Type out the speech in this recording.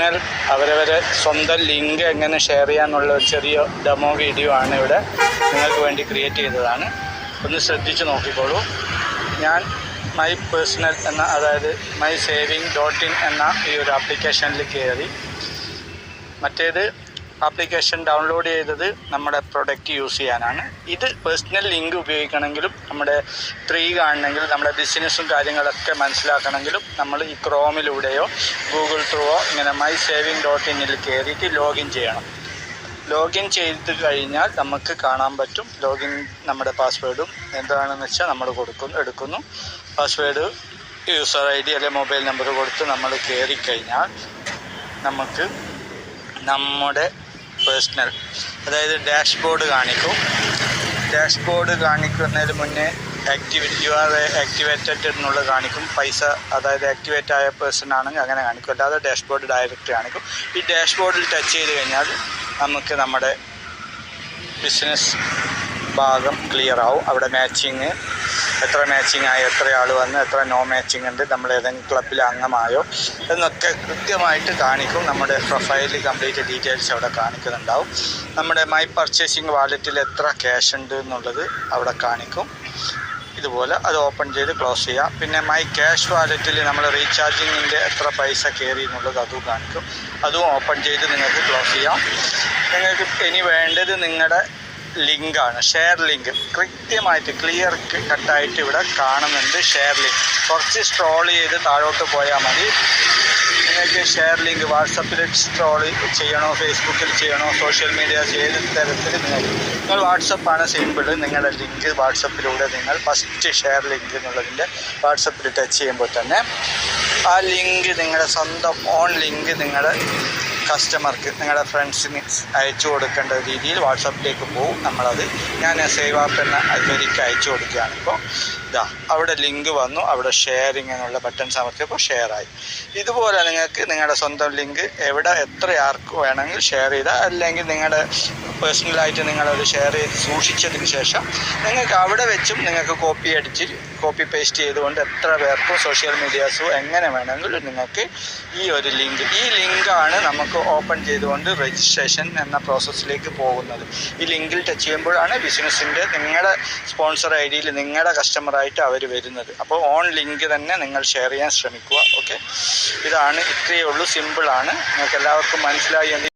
Personal അവരവരെ സ്വന്തം link എങ്ങനെ ഷെയർ ചെയ്യാന്നുള്ള ഒരു ചെറിയ ഡെമോ വീഡിയോ ആണ് ഇവിടെ നിങ്ങൾക്ക് വേണ്ടി ക്രിയേറ്റ് ചെയ്തതാണ്. ഒന്ന് ശ്രദ്ധിച്ച് നോക്കിക്കോളൂ. ഞാൻ മൈ പേഴ്സണൽ എന്ന അതായത് മൈ സേവിങ് ഡോട്ട് ഇൻ എന്ന ഈ ഒരു ആപ്ലിക്കേഷനിൽ കയറി. മറ്റേത് ആപ്ലിക്കേഷൻ ഡൗൺലോഡ് ചെയ്തത് നമ്മുടെ പ്രൊഡക്റ്റ് യൂസ് ചെയ്യാനാണ്. ഇത് പേഴ്സണൽ ലിങ്ക് ഉപയോഗിക്കണമെങ്കിലും നമ്മുടെ ട്രീ കാണണമെങ്കിലും നമ്മുടെ ബിസിനസ്സും കാര്യങ്ങളൊക്കെ മനസ്സിലാക്കണമെങ്കിലും നമ്മൾ ഈ ക്രോമിലൂടെയോ ഗൂഗിൾ ത്രൂവോ ഇങ്ങനെ മൈ സേവിങ് ഡോട്ട് ഇന്നിൽ കയറിയിട്ട് ലോഗിൻ ചെയ്യണം. ലോഗിൻ ചെയ്ത് കഴിഞ്ഞാൽ നമുക്ക് കാണാൻ പറ്റും ലോഗിൻ നമ്മുടെ പാസ്വേഡും എന്താണെന്ന് വെച്ചാൽ നമ്മൾ കൊടുക്കുന്നു എടുക്കുന്നു. പാസ്വേഡ് യൂസർ ഐ ഡി അല്ലെങ്കിൽ മൊബൈൽ നമ്പർ കൊടുത്ത് നമ്മൾ കയറി കഴിഞ്ഞാൽ നമുക്ക് നമ്മുടെ പേഴ്സണൽ അതായത് ഡാഷ്ബോർഡ് കാണിക്കും. ഡാഷ്ബോർഡ് കാണിക്കുന്നതിന് മുന്നേ ആക്ടിവേറ്റ് യു ആർ ആക്ടിവേറ്റഡ് എന്നുള്ളത് കാണിക്കും. പൈസ അതായത് ആക്ടിവേറ്റ് ആയ പേഴ്സൺ ആണെങ്കിൽ അങ്ങനെ കാണിക്കും. അല്ലാതെ ഡാഷ്ബോർഡ് ഡയറക്റ്റ് കാണിക്കും. ഈ ഡാഷ്ബോർഡിൽ ടച്ച് ചെയ്ത് കഴിഞ്ഞാൽ നമുക്ക് നമ്മുടെ ബിസിനസ് ഭാഗം ക്ലിയർ ആവും. അവിടെ മാച്ചിങ് എത്ര മാച്ചിങ് ആയി എത്ര ആൾ വന്ന് എത്ര നോ മാച്ചിങ് ഉണ്ട് നമ്മൾ ഏതെങ്കിലും ക്ലബിൽ അംഗമായോ എന്നൊക്കെ കൃത്യമായിട്ട് കാണിക്കും. നമ്മുടെ പ്രൊഫൈലിൽ കംപ്ലീറ്റ് ഡീറ്റെയിൽസ് അവിടെ കാണിക്കുന്നുണ്ടാവും. നമ്മുടെ മൈ പർച്ചേസിങ് വാലറ്റിൽ എത്ര ക്യാഷ് ഉണ്ട് എന്നുള്ളത് അവിടെ കാണിക്കും. ഇതുപോലെ അത് ഓപ്പൺ ചെയ്ത് ക്ലോസ് ചെയ്യാം. പിന്നെ മൈ ക്യാഷ് വാലറ്റിൽ നമ്മൾ റീചാർജിങ്ങിന്റെ എത്ര പൈസ കയറി എന്നുള്ളത് അതും കാണിക്കും. അതും ഓപ്പൺ ചെയ്ത് നിങ്ങൾക്ക് ക്ലോസ് ചെയ്യാം. നിങ്ങൾക്ക് ഇനി വേണ്ടത് നിങ്ങളുടെ ലിങ്കാണ്. ഷെയർ ലിങ്ക് കൃത്യമായിട്ട് ക്ലിയർ കട്ടായിട്ട് ഇവിടെ കാണുന്നുണ്ട് ഷെയർ ലിങ്ക്. കുറച്ച് സ്ട്രോൾ ചെയ്ത് താഴോട്ട് പോയാൽ മതി. നിങ്ങൾക്ക് ഷെയർ ലിങ്ക് വാട്സപ്പിൽ സ്ട്രോൾ ചെയ്യണോ ഫേസ്ബുക്കിൽ ചെയ്യണോ സോഷ്യൽ മീഡിയ ഏത് തരത്തിൽ നിങ്ങൾക്ക് നിങ്ങൾ വാട്സപ്പാണ് സിമ്പിൾ നിങ്ങളുടെ ലിങ്ക് വാട്സപ്പിലൂടെ നിങ്ങൾ ഫസ്റ്റ് ഷെയർ ലിങ്ക് എന്നുള്ളതിന്റെ വാട്സപ്പിൽ ടച്ച് ചെയ്യുമ്പോൾ തന്നെ ആ ലിങ്ക് നിങ്ങളുടെ സ്വന്തം ഓൺ ലിങ്ക് നിങ്ങളുടെ കസ്റ്റമർക്ക് നിങ്ങളുടെ ഫ്രണ്ട്സിന് അയച്ചു കൊടുക്കേണ്ട രീതിയിൽ വാട്സപ്പിലേക്ക് പോകും നമ്മളത് ഞാൻ സേവ് ആപ്പ് എന്ന അതിലേക്ക് അയച്ചു കൊടുക്കുകയാണ്. ഇപ്പോൾ ഇതാ അവിടെ ലിങ്ക് വന്നു. അവിടെ ഷെയറിങ് എന്നുള്ള ബട്ടൺസ് അമർത്തിയപ്പോൾ ഷെയർ ആയി. ഇതുപോലെ നിങ്ങൾക്ക് നിങ്ങളുടെ സ്വന്തം ലിങ്ക് എവിടെ എത്ര ആർക്ക് വേണമെങ്കിൽ ഷെയർ ചെയ്താൽ അല്ലെങ്കിൽ നിങ്ങളുടെ പേഴ്സണലായിട്ട് നിങ്ങളത് ഷെയർ ചെയ്ത് സൂക്ഷിച്ചതിന് ശേഷം നിങ്ങൾക്ക് അവിടെ വെച്ചും നിങ്ങൾക്ക് കോപ്പി അടിച്ച് കോപ്പി പേസ്റ്റ് ചെയ്തുകൊണ്ട് എത്ര പേർക്കും സോഷ്യൽ മീഡിയാസോ എങ്ങനെ വേണമെങ്കിലും നിങ്ങൾക്ക് ഈ ഒരു ലിങ്ക് ഈ ലിങ്കാണ് നമുക്ക് ഓപ്പൺ ചെയ്തുകൊണ്ട് രജിസ്ട്രേഷൻ എന്ന പ്രോസസ്സിലേക്ക് പോകുന്നത്. ഈ ലിങ്കിൽ ടച്ച് ചെയ്യുമ്പോഴാണ് ബിസിനസ്സിന്റെ നിങ്ങളുടെ സ്പോൺസർ ഐ ഡിയിൽ നിങ്ങളുടെ കസ്റ്റമറായിട്ട് അവർ വരുന്നത്. അപ്പോൾ ഓൺ ലിങ്ക് തന്നെ നിങ്ങൾ ഷെയർ ചെയ്യാൻ ശ്രമിക്കുക. ഓക്കെ ഇതാണ് ഇത്രയേ ഉള്ളൂ. സിമ്പിളാണ് നിങ്ങൾക്ക് എല്ലാവർക്കും മനസ്സിലായി